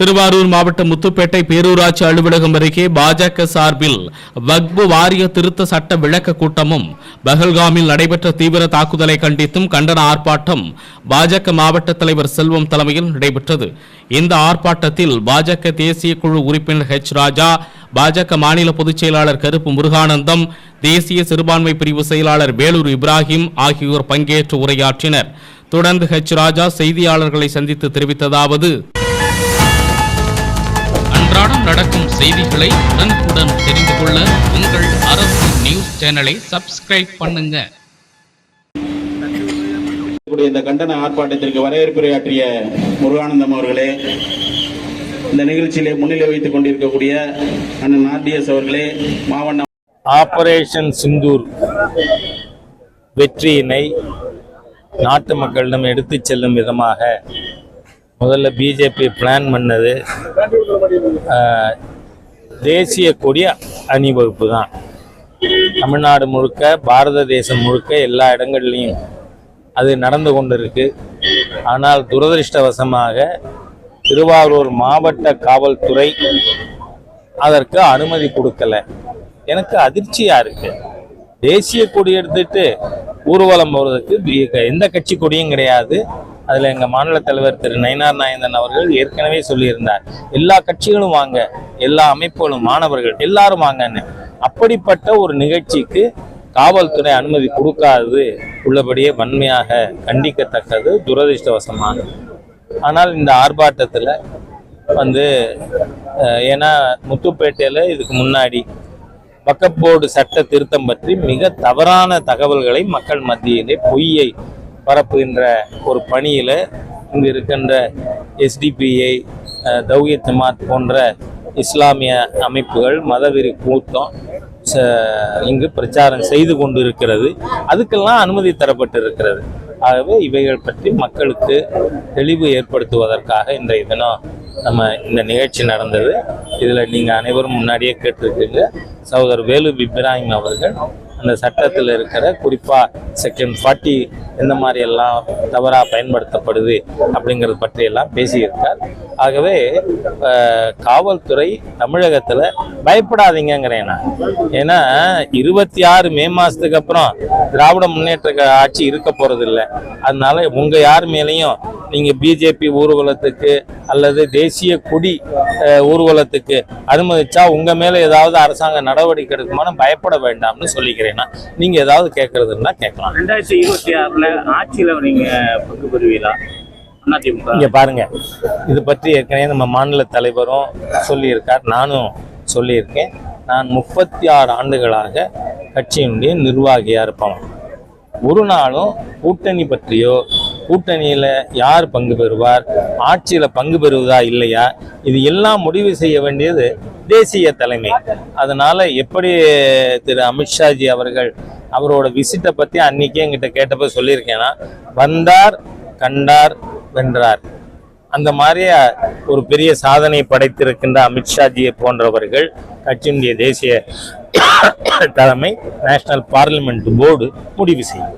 திருவாரூர் மாவட்டம் முத்துப்பேட்டை பேரூராட்சி அலுவலகம் அருகே பாஜக சார்பில் வக்பு வாரிய திருத்த சட்ட விளக்க கூட்டமும் பஹல்காமில் நடைபெற்ற தீவிர தாக்குதலை கண்டித்தும் கண்டன ஆர்ப்பாட்டம் பாஜக மாவட்ட தலைவர் செல்வம் தலைமையில் நடைபெற்றது. இந்த ஆர்ப்பாட்டத்தில் பாஜக தேசிய குழு உறுப்பினர் ஹெச் ராஜா பாஜக மாநில பொதுச் செயலாளர் கருப்பு முருகானந்தம் தேசிய சிறுபான்மை பிரிவு செயலாளர் வேலூர் இப்ராஹிம் ஆகியோர் பங்கேற்று உரையாற்றினர். தொடர்ந்து ஹெச் ராஜா செய்தியாளர்களை சந்தித்து தெரிவித்ததாவது அன்றாடம் நடக்கும் செய்திகளை உடனுக்குடன் தெரிந்து கொள்ள உங்கள் அரசு நியூஸ் சேனலை சப்ஸ்கிரைப் பண்ணுங்க. கூடிய இந்த கண்டன ஆர்ப்பாட்டத்திற்கு வரவேற்புரையாற்றிய முருகானந்தம் அவர்களே இந்த நிகழ்ச்சியிலே முன்னிலை வைத்துக் கொண்டிருக்கக்கூடிய அண்ணன் ஆர்டிஎஸ் அவர்களே மாவட்ட ஆபரேஷன் சிந்தூர் வெற்றியினை நாட்டு மக்களிடம் எடுத்துச் செல்லும் விதமாக முதல்ல பிஜேபி பிளான் பண்ணது தேசிய கொடி அணிவகுப்பு தான். தமிழ்நாடு முழுக்க பாரத தேசம் முழுக்க எல்லா இடங்கள்லையும் அது நடந்து கொண்டிருக்கு. ஆனால் துரதிருஷ்டவசமாக திருவாரூர் மாவட்ட காவல்துறை அதற்கு அனுமதி கொடுக்கல. எனக்கு அதிர்ச்சியாக இருக்கு. தேசிய கொடி எடுத்துட்டு ஊர்வலம் போகிறதுக்கு எந்த கட்சி கொடியும் கிடையாது. அதில் எங்கள் மாநில தலைவர் திரு நயினார் நாயந்தன் அவர்கள் ஏற்கனவே சொல்லியிருந்தார் எல்லா கட்சிகளும் வாங்க எல்லா அமைப்புகளும் மாணவர்கள் எல்லாரும் வாங்கன்னு. அப்படிப்பட்ட ஒரு நிகழ்ச்சிக்கு காவல்துறை அனுமதி கொடுக்காதது உள்ளபடியே வன்மையாக கண்டிக்கத்தக்கது துரதிருஷ்டவசமானது ஆனால் இந்த ஆர்ப்பாட்டத்தில் வந்து ஏன்னா முத்துப்பேட்டையில் இதுக்கு முன்னாடி வக்கப்போர்டு சட்ட திருத்தம் பற்றி மிக தவறான தகவல்களை மக்கள் மத்தியிலே பொய்யை பரப்புகின்ற ஒரு பணியில் இங்கு இருக்கின்ற எஸ்டிபிஐ தௌய ஜமாத் போன்ற இஸ்லாமிய அமைப்புகள் மதவெறி கூட்டம் ச- இங்கு பிரச்சாரம் செய்து கொண்டு இருக்கிறது அதுக்கெல்லாம் அனுமதி தரப்பட்டிருக்கிறது. ஆகவே இவைகள் பற்றி மக்களுக்கு தெளிவு ஏற்படுத்துவதற்காக இன்றைய தினம் நம்ம இந்த நிகழ்ச்சி நடந்தது. இதில் நீங்கள் அனைவரும் முன்னாடியே கேட்டிருக்கீங்க. சகோதர் வேலு இப்ராஹிம் அவர்கள் அந்த சட்டத்தில் இருக்கிற குறிப்பாக செக்ஷன் ஃபார்ட்டி எந்த மாதிரி எல்லாம் தவறாக பயன்படுத்தப்படுது அப்படிங்கிறது பற்றியெல்லாம் பேசியிருக்கார். ஆகவே காவல்துறை தமிழகத்தில் பயப்படாதீங்கங்கிறேன் நான். ஏன்னா இருபத்தி ஆறு மே மாதத்துக்கு அப்புறம் திராவிட முன்னேற்ற ஆட்சி இருக்க போகிறதில்ல அதனால உங்கள் யார் மேலேயும் நீங்கள் பிஜேபி ஊர்வலத்துக்கு அல்லது தேசிய கொடி ஊர்வலத்துக்கு அனுமதிச்சா உங்கள் மேலே ஏதாவது அரசாங்க நடவடிக்கை எடுக்குமான்னு பயப்பட வேண்டாம்னு சொல்லிக்கிறேன் நான். நீங்க ஏதாவது கேட்கறதுன்னா கேட்கலாம். ரெண்டாயிரத்தி இருபத்தி ஆறுல ஆட்சியில நீங்க பங்கு பெறுவீங்களா இங்க பாருங்க. இது பற்றி ஏற்கனவே நம்ம மாநில தலைவரும் சொல்லியிருக்கார். நானும் சொல்லியிருக்கேன். நான் முப்பத்தி ஆறு ஆண்டுகளாக கட்சியினுடைய நிர்வாகியா இருப்பேன் ஒரு நாளும் கூட்டணி பற்றியோ கூட்டணியில் யார் பங்கு பெறுவார்? ஆட்சியில் பங்கு பெறுவதா இல்லையா? இது எல்லாம் முடிவு செய்ய வேண்டியது தேசிய தலைமை. அதனால் எப்படி திரு அமித்ஷாஜி அவர்கள் அவரோட விசிட்டை பற்றி அன்றைக்கே என்கிட்ட கேட்டப்போ சொல்லியிருக்கேன்னா வந்தார் கண்டார் வென்றார். அந்த மாதிரி ஒரு பெரிய சாதனை படைத்திருக்கின்ற அமித்ஷாஜியை போன்றவர்கள் கட்சியினுடைய தேசிய தலைமை நேஷனல் பார்லிமெண்ட் போர்டு முடிவு செய்யும்.